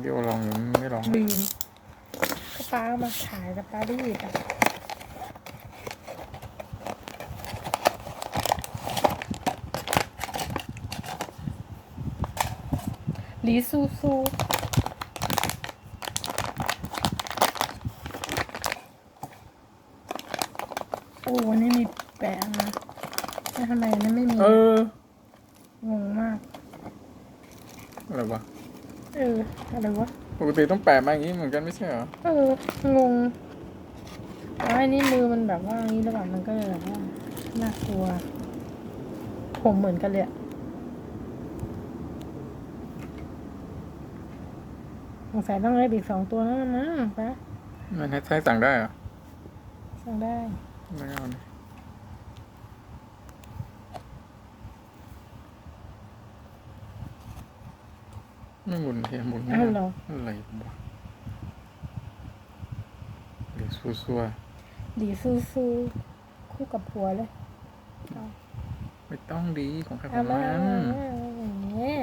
คนเดียวลองอยู่ไม่ลองลืมก็ป้าเอามาขายกับป้ารีดอะลีซูซูโอ้วันนี้มีแปะนะแล้วทำไมอันนั้นไม่มี เออ งงมาก อะไรวะ เอออะไรวะปกติต้องแปะมาอย่างนี้เหมือนกันไม่ใช่เหรอ เอองงแล้วอันนี้มือมันแบบว่าอย่างนี้หรือเปล่ามันก็เลยแบบว่าน่ากลัว ผมเหมือนกันเลยอะสงสัยต้องได้อีกสองตัวแล้วนะปะมันให้ใช้สั่งได้เหรอ สั่งได้ ไม่เอา ไม่หมุนเทียหมุนไม่อ้าวได้เหรอ อะไรวะเดี๋ยวซัวดีซูซูคู่กับผัวเลยๆไม่ต้องดีของใครขเอาองมามัเอามานเอามาอย่างเงี้ย